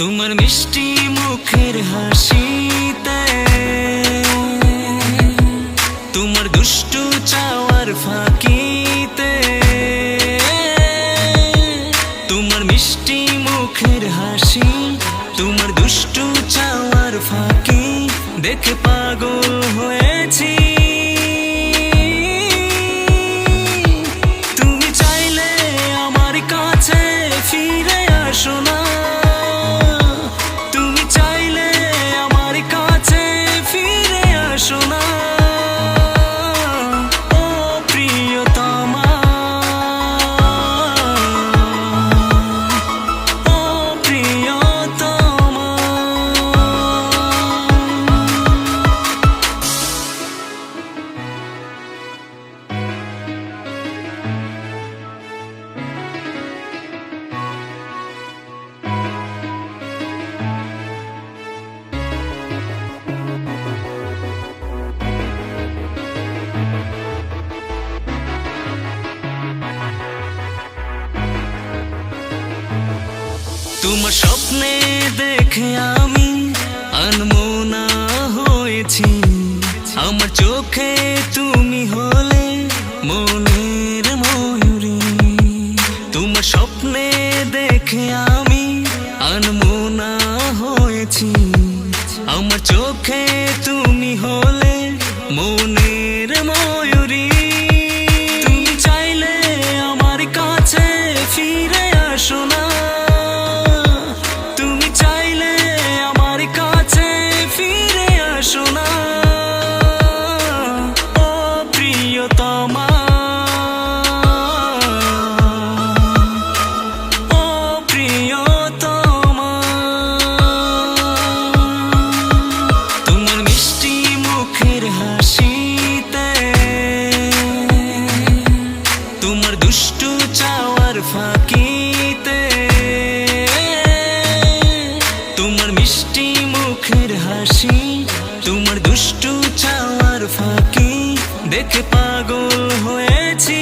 তোমার মিষ্টি মুখের হাসিতে। তোমার দুষ্টু চাওয়ার ফাঁকিতে। তোমার মিষ্টি মুখের হাসি, তোমার দুষ্টু চাওয়ার ফাঁকি। দেখে পাগল হয়েছি। তোমার স্বপ্নে দেখে আমি আনমোনা হয়েছি। আমার চোখে তুমি হলে মনের ময়ূরী। তোমার স্বপ্নে দেখে আমি আনমোনা হয়েছি। আমার চোখে তুমি হলে মনের দুষ্টু চাওয়ার ফাঁকিতে তোমার মিষ্টি মুখের হাসি তোমার দুষ্টু চাওয়ার ফাঁকি দেখে পাগল হয়েছি